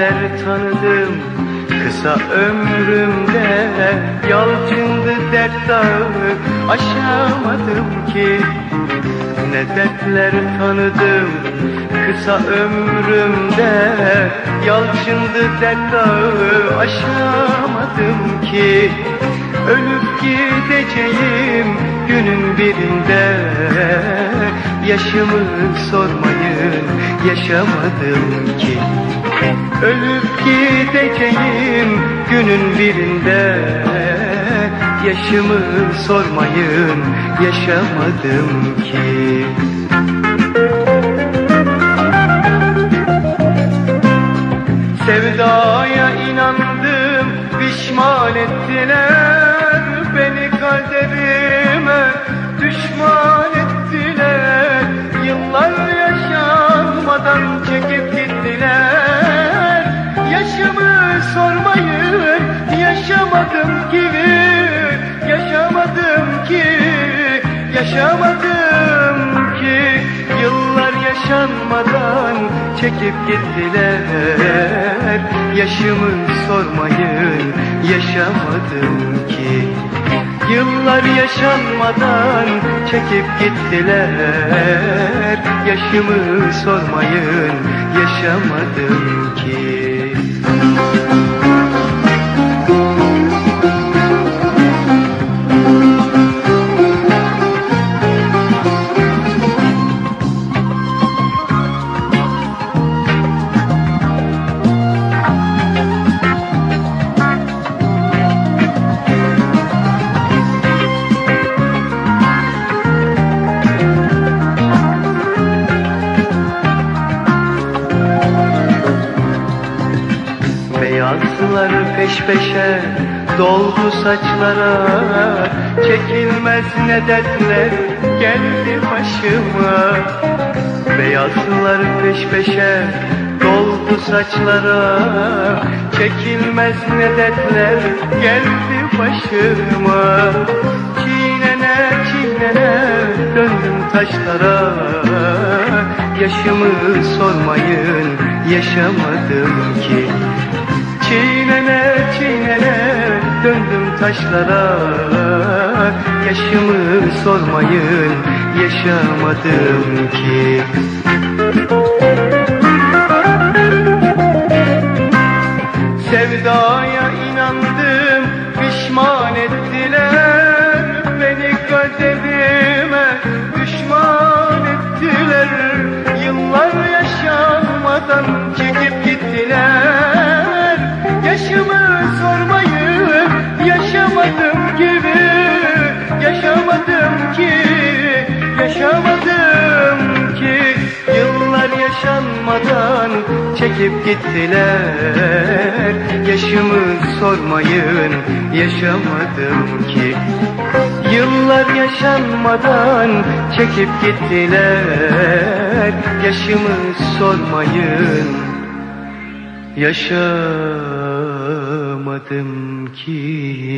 Ne dertler tanıdım kısa ömrümde? Yalçındı dert dağı aşamadım ki. Ne dertler tanıdım kısa ömrümde? Yalçındı dert dağı aşamadım ki. Ölüp gideceğim günün birinde. Yaşımı sormayın yaşamadım ki. Ölüp gideceğim günün birinde. Yaşımı sormayın yaşamadım ki. Sevdaya inandım pişman ettiler. Beni kaderime düşman yaşamadım ki Yaşamadım ki Yaşamadım ki. Yıllar yaşanmadan çekip gittiler. Yaşımı sormayın yaşamadım ki. Yıllar yaşanmadan çekip gittiler. Yaşımı sormayın yaşamadım ki Beyazlar peş peşe doldu saçlara Çekilmez ne geldi başıma. Beyazlar peş peşe doldu saçlara Çekilmez ne geldi başıma. Çiğnene çiğnene döndüm taşlara. Yaşımı sormayın yaşamadım ki Çiğnene çiğnene döndüm taşlara. Yaşımı sormayın yaşamadım ki. Sevdaya inandım pişman ettiler Beni kaderime düşman ettiler Yıllar yaşanmadan çekip gittiler yaşanmadan çekip gittiler. Yaşımı sormayın yaşamadım ki. Yıllar yaşanmadan çekip gittiler. Yaşımı sormayın yaşamadım ki